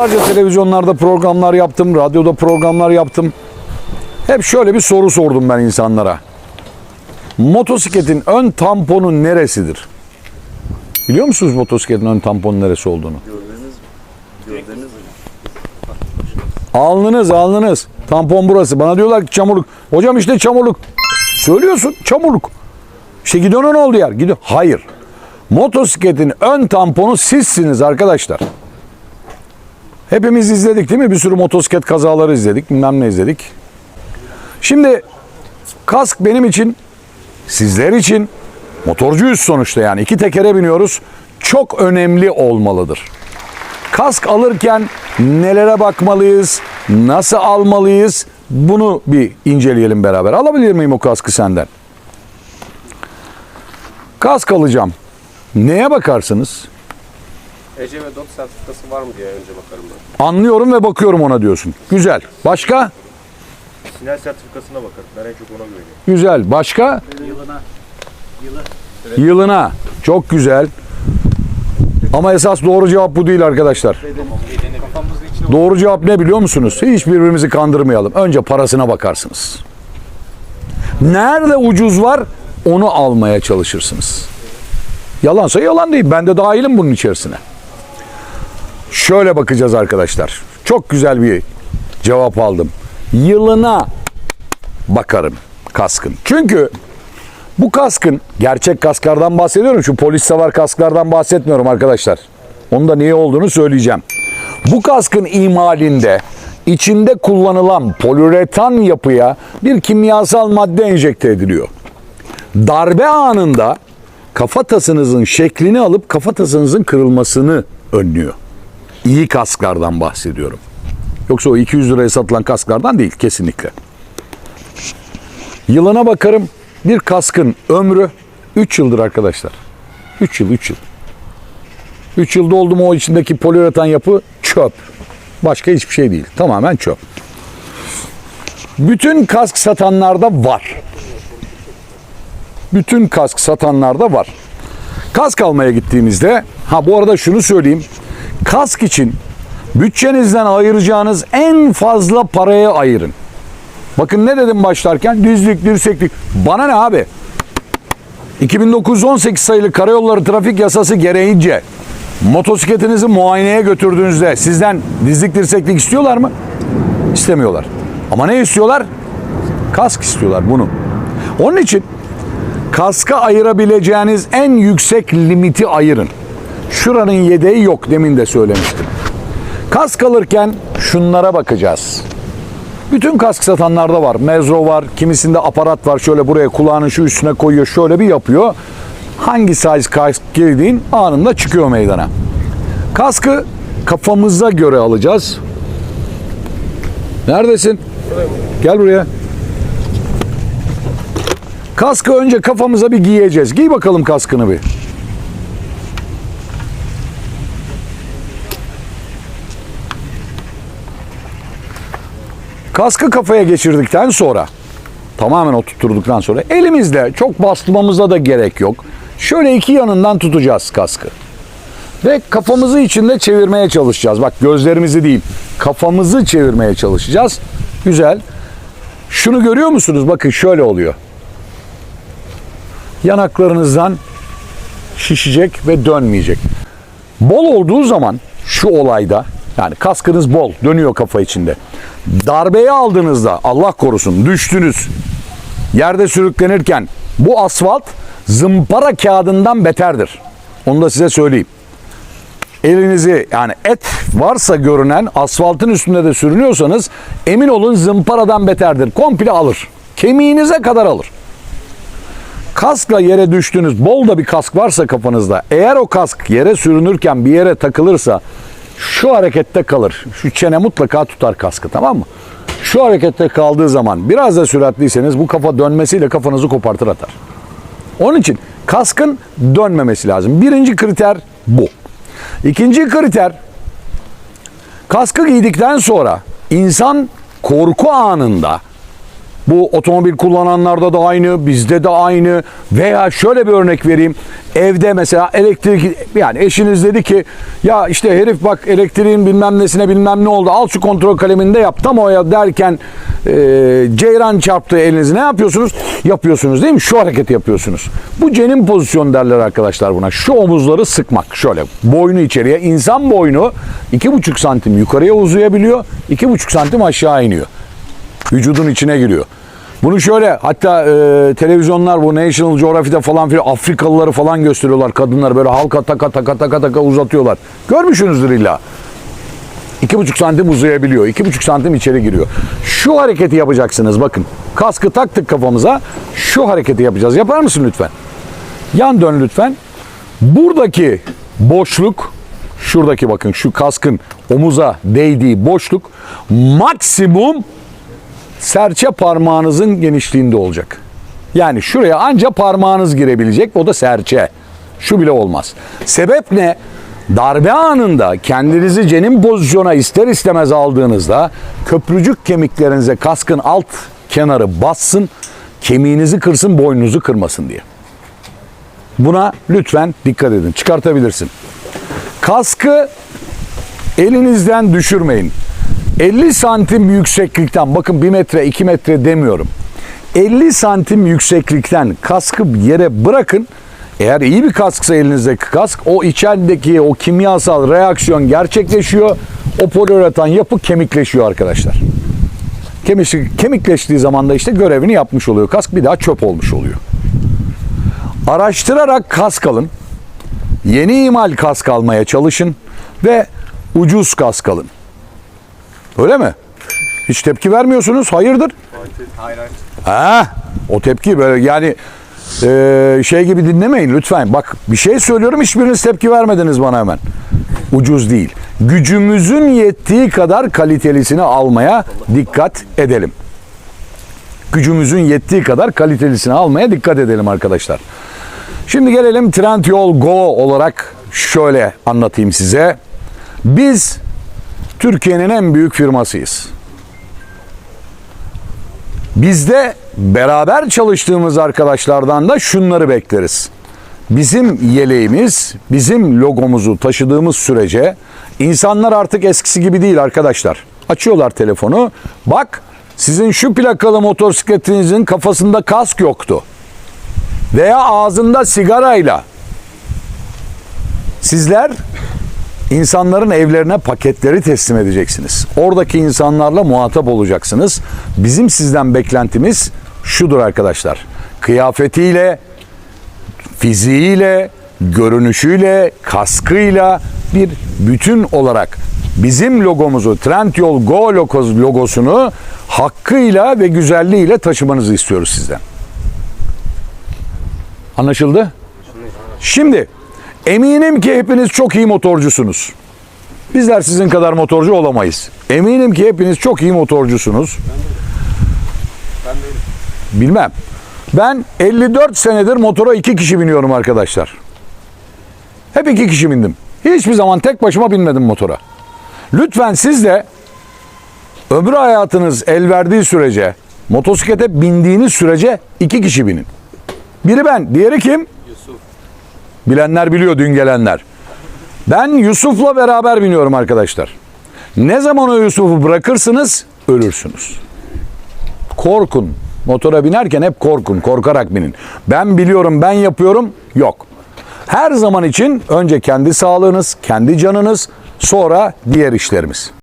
Yıllarca televizyonlarda programlar yaptım, radyoda programlar yaptım. Hep şöyle bir soru sordum ben insanlara. Motosikletin ön tamponu neresidir? Biliyor musunuz motosikletin ön tamponu neresi olduğunu? Alnınız, alnınız. Tampon burası. Bana diyorlar ki çamurluk. Hocam işte çamurluk. Söylüyorsun çamurluk. İşte gidona ne oldu yer? Gidiyor. Hayır. Motosikletin ön tamponu sizsiniz arkadaşlar. Hepimiz izledik değil mi? Bir sürü motosiklet kazaları izledik. Bilmem ne izledik. Şimdi kask benim için, sizler için motorcuyuz sonuçta yani. iki tekere biniyoruz. Çok önemli olmalıdır. Kask alırken nelere bakmalıyız? Nasıl almalıyız? Bunu bir inceleyelim beraber. Alabilir miyim o kaskı senden? Kask alacağım. Neye bakarsınız? Ece ve DOT sertifikası var mı diye önce bakarım ben. Anlıyorum ve bakıyorum ona diyorsun. Güzel. Başka? Sinyal sertifikasına bakarım. Ben en çok ona güveniyorum. Güzel. Başka? Yılına. Yılı. Yılına. Çok güzel. Ama esas doğru cevap bu değil arkadaşlar. Doğru cevap ne biliyor musunuz? Hiç birbirimizi kandırmayalım. Önce parasına bakarsınız. Nerede ucuz var onu almaya çalışırsınız. Yalansa yalan değil. Ben de dahilim bunun içerisine. Şöyle bakacağız arkadaşlar. Çok güzel bir cevap aldım. Yılına bakarım kaskın. Çünkü bu kaskın gerçek kasklardan bahsediyorum. Şu polis savar kasklardan bahsetmiyorum arkadaşlar. Onun da niye olduğunu söyleyeceğim. Bu kaskın imalinde içinde kullanılan poliüretan yapıya bir kimyasal madde enjekte ediliyor. Darbe anında kafatasınızın şeklini alıp kafatasınızın kırılmasını önlüyor. İyi kasklardan bahsediyorum. Yoksa o 200 liraya satılan kasklardan değil kesinlikle. Yılına bakarım. Bir kaskın ömrü 3 yıldır arkadaşlar. 3 yıl, 3 yıl. 3 yılda oldu mu o içindeki poliüretan yapı çöp. Başka hiçbir şey değil. Tamamen çöp. Bütün kask satanlarda var. Bütün kask satanlarda var. Kask almaya gittiğimizde, ha bu arada şunu söyleyeyim. Kask için bütçenizden ayıracağınız en fazla paraya ayırın. Bakın ne dedim başlarken? Düzlük, dirseklik. Bana ne abi? 2918 sayılı karayolları trafik yasası gereğince motosikletinizi muayeneye götürdüğünüzde sizden dizlik dirseklik istiyorlar mı? İstemiyorlar. Ama ne istiyorlar? Kask istiyorlar bunu. Onun için kaska ayırabileceğiniz en yüksek limiti ayırın. Şuranın yedeği yok demin de söylemiştim. Kask alırken şunlara bakacağız. Bütün kask satanlarda var. Mezro var, kimisinde aparat var. Şöyle buraya kulağını şu üstüne koyuyor, şöyle bir yapıyor. Hangi size kask girdiğin anında çıkıyor meydana. Kaskı kafamıza göre alacağız. Neredesin? Gel buraya. Kaskı önce kafamıza bir giyeceğiz. Giy bakalım kaskını bir. Kaskı kafaya geçirdikten sonra tamamen oturtturduktan sonra elimizde çok bastırmamıza da gerek yok. Şöyle iki yanından tutacağız kaskı. Ve kafamızı içinde çevirmeye çalışacağız. Bak gözlerimizi değil kafamızı çevirmeye çalışacağız. Güzel. Şunu görüyor musunuz? Bakın şöyle oluyor. Yanaklarınızdan şişecek ve dönmeyecek. Bol olduğu zaman şu olayda yani kaskınız bol dönüyor kafa içinde. Darbeyi aldığınızda Allah korusun düştünüz. Yerde sürüklenirken bu asfalt zımpara kağıdından beterdir. Onu da size söyleyeyim. Elinizi yani et varsa görünen asfaltın üstünde de sürünüyorsanız emin olun zımparadan beterdir. Komple alır. Kemiğinize kadar alır. Kaskla yere düştünüz, bol da bir kask varsa kafanızda, eğer o kask yere sürünürken bir yere takılırsa şu harekette kalır. Şu çene mutlaka tutar kaskı tamam mı? Şu harekette kaldığı zaman biraz da süratliyseniz bu kafa dönmesiyle kafanızı kopartır atar. Onun için kaskın dönmemesi lazım. Birinci kriter bu. İkinci kriter kaskı giydikten sonra insan korku anında Bu otomobil kullananlarda da aynı, bizde de aynı. Veya şöyle bir örnek vereyim. Evde mesela elektrik yani eşiniz dedi ki ya işte herif bak elektriğin bilmem nesine bilmem ne oldu. Al şu kontrol kalemini de yap. Tam o ya derken e, ceyran çarptı elinizi. Ne yapıyorsunuz? Yapıyorsunuz değil mi? Şu hareketi yapıyorsunuz. Bu cenin pozisyonu derler arkadaşlar buna. Şu omuzları sıkmak. Şöyle boynu içeriye. insan boynu 2,5 santim yukarıya uzayabiliyor. 2,5 santim aşağı iniyor vücudun içine giriyor. Bunu şöyle hatta e, televizyonlar bu National Geographic'te falan filan Afrikalıları falan gösteriyorlar kadınlar böyle halka taka taka taka taka uzatıyorlar. Görmüşsünüzdür illa. 2,5 santim uzayabiliyor. 2,5 santim içeri giriyor. Şu hareketi yapacaksınız bakın. Kaskı taktık kafamıza. Şu hareketi yapacağız. Yapar mısın lütfen? Yan dön lütfen. Buradaki boşluk şuradaki bakın şu kaskın omuza değdiği boşluk maksimum serçe parmağınızın genişliğinde olacak. Yani şuraya anca parmağınız girebilecek o da serçe. Şu bile olmaz. Sebep ne? Darbe anında kendinizi cenin pozisyona ister istemez aldığınızda köprücük kemiklerinize kaskın alt kenarı bassın, kemiğinizi kırsın, boynunuzu kırmasın diye. Buna lütfen dikkat edin. Çıkartabilirsin. Kaskı elinizden düşürmeyin. 50 santim yükseklikten bakın 1 metre 2 metre demiyorum. 50 santim yükseklikten kaskı yere bırakın. Eğer iyi bir kasksa elinizdeki kask o içerideki o kimyasal reaksiyon gerçekleşiyor. O poliüretan yapı kemikleşiyor arkadaşlar. Kemik, kemikleştiği zaman da işte görevini yapmış oluyor. Kask bir daha çöp olmuş oluyor. Araştırarak kask alın. Yeni imal kask almaya çalışın ve ucuz kask alın. Öyle mi? Hiç tepki vermiyorsunuz. Hayırdır? Hayır hayır. Ha, o tepki böyle yani e, şey gibi dinlemeyin lütfen. Bak bir şey söylüyorum hiçbiriniz tepki vermediniz bana hemen. Ucuz değil. Gücümüzün yettiği kadar kalitelisini almaya dikkat edelim. Gücümüzün yettiği kadar kalitelisini almaya dikkat edelim arkadaşlar. Şimdi gelelim Trendyol Go olarak şöyle anlatayım size. Biz Türkiye'nin en büyük firmasıyız. Bizde beraber çalıştığımız arkadaşlardan da şunları bekleriz. Bizim yeleğimiz, bizim logomuzu taşıdığımız sürece insanlar artık eskisi gibi değil arkadaşlar. Açıyorlar telefonu. Bak sizin şu plakalı motosikletinizin kafasında kask yoktu. Veya ağzında sigarayla. Sizler İnsanların evlerine paketleri teslim edeceksiniz. Oradaki insanlarla muhatap olacaksınız. Bizim sizden beklentimiz şudur arkadaşlar. Kıyafetiyle, fiziğiyle, görünüşüyle, kaskıyla bir bütün olarak bizim logomuzu Trendyol Go logos- logosunu hakkıyla ve güzelliğiyle taşımanızı istiyoruz sizden. Anlaşıldı? Şimdi eminim ki hepiniz çok iyi motorcusunuz. Bizler sizin kadar motorcu olamayız. Eminim ki hepiniz çok iyi motorcusunuz. Ben de öyle. Bilmem. Ben 54 senedir motora iki kişi biniyorum arkadaşlar. Hep iki kişi bindim. Hiçbir zaman tek başıma binmedim motora. Lütfen siz de ömrü hayatınız el verdiği sürece, motosiklete bindiğiniz sürece iki kişi binin. Biri ben, diğeri kim? Bilenler biliyor dün gelenler. Ben Yusuf'la beraber biniyorum arkadaşlar. Ne zaman o Yusuf'u bırakırsınız ölürsünüz. Korkun. Motora binerken hep korkun. Korkarak binin. Ben biliyorum ben yapıyorum. Yok. Her zaman için önce kendi sağlığınız, kendi canınız, sonra diğer işlerimiz.